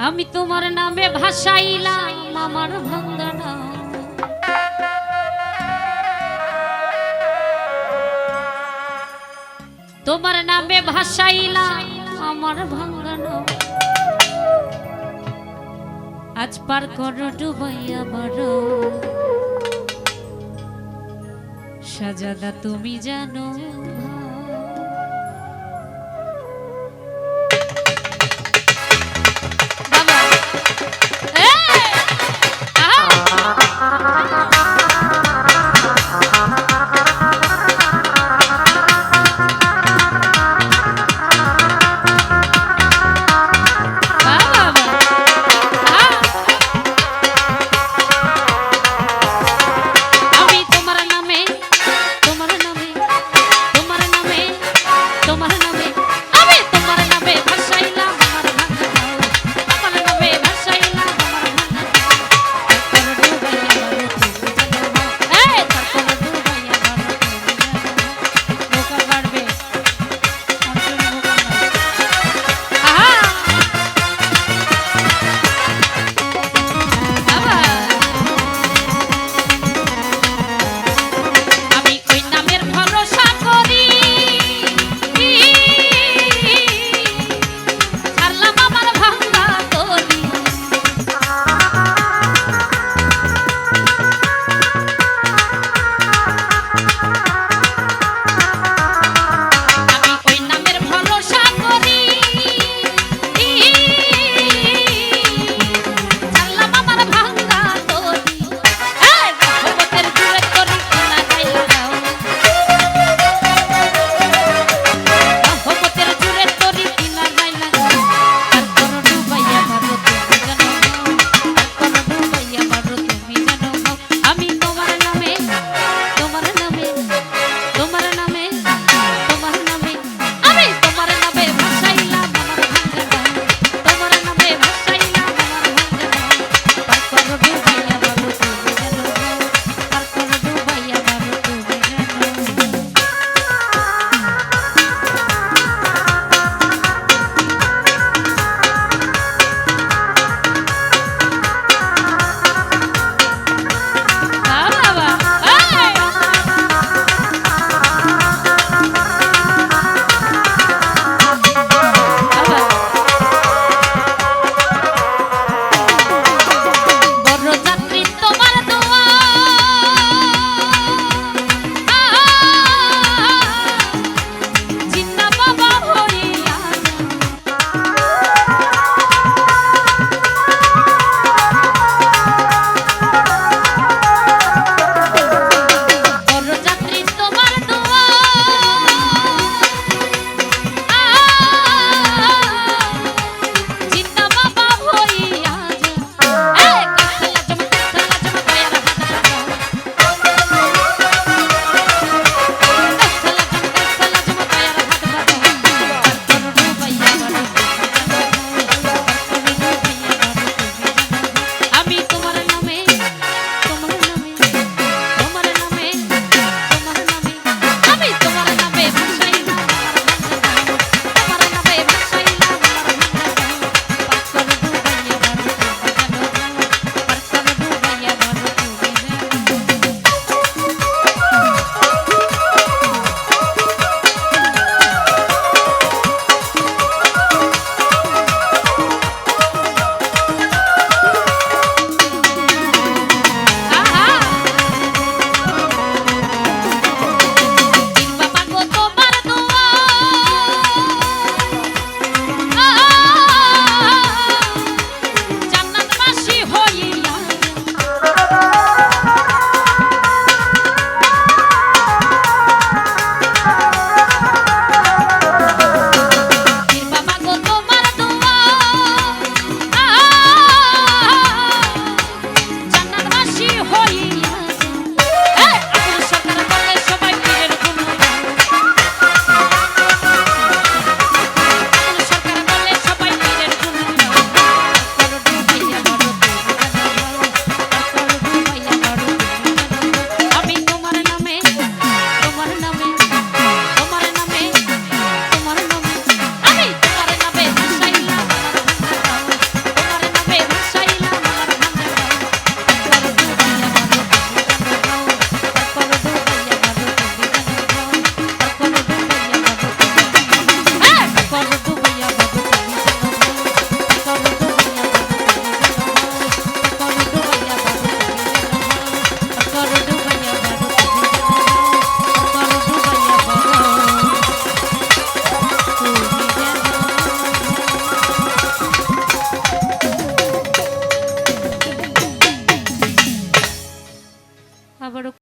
আমি তোমার নামে ভাসাইলাম আমার ভাঙ্গানা তোমার নামে ভাসাইলাম আমার ভাঙ্গানা আজ পার করো ডুবাইয়া বড় সাজাদা তুমি জানো